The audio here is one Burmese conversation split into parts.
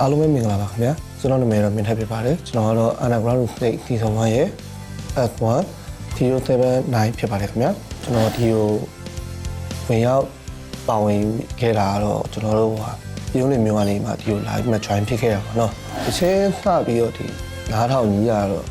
အားလုံးပဲမင်္ဂလာပါခင်ဗျာကျွန်တော်နာမည်တော့မင်းထက်ဖြစ်ပါတယ်ကျွန်တော်ကတော့ Anagram Plate ဒီဆောင်ပိုင်းရဲ့ F1 079ဖြစ်ပါတယ်ခင်ဗျာကျွန်တော်ဒီကိုဝင်ရောက်ပါဝင်ခဲ့တာကတော့ကျွန်တော်တို့ဟာပြုံးလေးမျိုးကနေမှဒီကို live မှ join ဖြစ်ခဲ့တာပေါ့နော်အချင်းစပြီးတော့ဒီနားထောင်ကြီးကတော့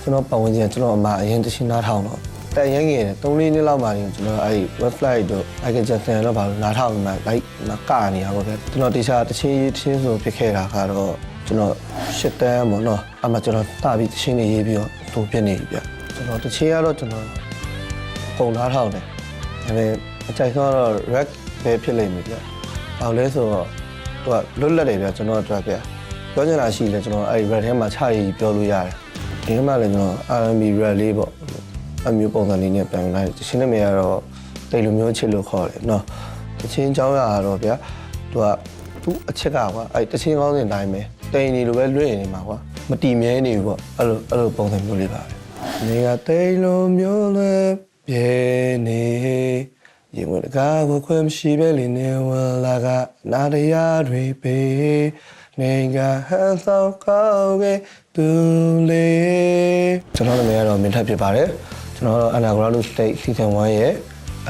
ကျွန်တော်ပတ်ဝန်းကျင်ကျွန်တော်အမအရင်တရှိနားထောင်တော့ တန်ရင်ငယ်တယ်3လေးနှစ်လောက်မှနေကျွန်တော်အဲ့ဒီ website တို့ Michael Jackson တော့ဘာလို့နားထောင်မှ like မကနေရပါပဲကျွန်တော်တခြားတစ်ချင်းတစ်ချင်းဆိုဖြစ်ခဲ့တာကတော့ကျွန်တော်ရှစ်တန်းပေါ့နော်အမှကျွန်တော်စပြီးတစ်ချင်းလေးရေးပြီးတော့သူဖြစ်နေပြီဗျကျွန်တော်တစ်ချင်းကတော့ကျွန်တော်ပုံနားထောင်တယ်ဒါပေမဲ့အကြိုက်ဆုံးကတော့ rack ပဲဖြစ်လိမ့်မယ်ဗျဘာလို့လဲဆိုတော့သူကလွတ်လပ်တယ်ဗျကျွန်တော်အတွက်ဗျပြောချင်တာရှိတယ်ကျွန်တော်အဲ့ဒီ rack ထဲမှာခြာရေးပြောလို့ရတယ်ဒီမှာလည်းကျွန်တော် R&B rap လေးပေါ့ အမျိုးပုံစံလေးနဲ့ပြန်လာတယ်တချင်းနဲ့မရတော့တိတ်လိုမျိုးချစ်လို့ခေါ်တယ်နော်တချင်းเจ้าရတော့ဗျသူကသူ့အချက်ကကွာအဲ့တချင်းကောင်းစဉ်တိုင်းပဲတိန်နေလိုပဲလွင့်နေမှာကွာမတီမြဲနေဘူးပေါ့အဲ့လိုအဲ့လိုပုံစံမျိုးလေးပါပဲနေကတိတ်လိုမျိုးလဲပြဲနေရင်ဝင်ကားကိုခွင့်မရှိပဲလင်းနေဝလာကနာတရားတွေပေးနေကဟန်ဆောင်ကောင်းကသူလေးကျွန်တော်နာမည်ကတော့မင်းထက်ဖြစ်ပါတယ် ကျွန်တော်ကတော့ Anagram State Season 1ရဲ့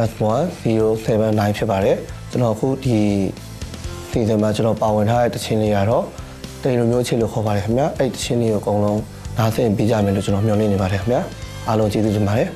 S1 079ဖြစ်ပါတယ်ကျွန်တော်အခုဒီ season မှာကျွန်တော်ပါဝင်ထားတဲ့တခြင်းလေးကတော့တိမ်လိုမျိုးချစ်လို့ခေါ်ပါတယ်ခင်ဗျာအဲ့တခြင်းလေးကိုအကုန်လုံးနားဆင်ပေးကြမယ်လို့ကျွန်တော်မျှော်လင့်နေပါတယ်ခင်ဗျာအားလုံးကျေးဇူးတင်ပါတယ်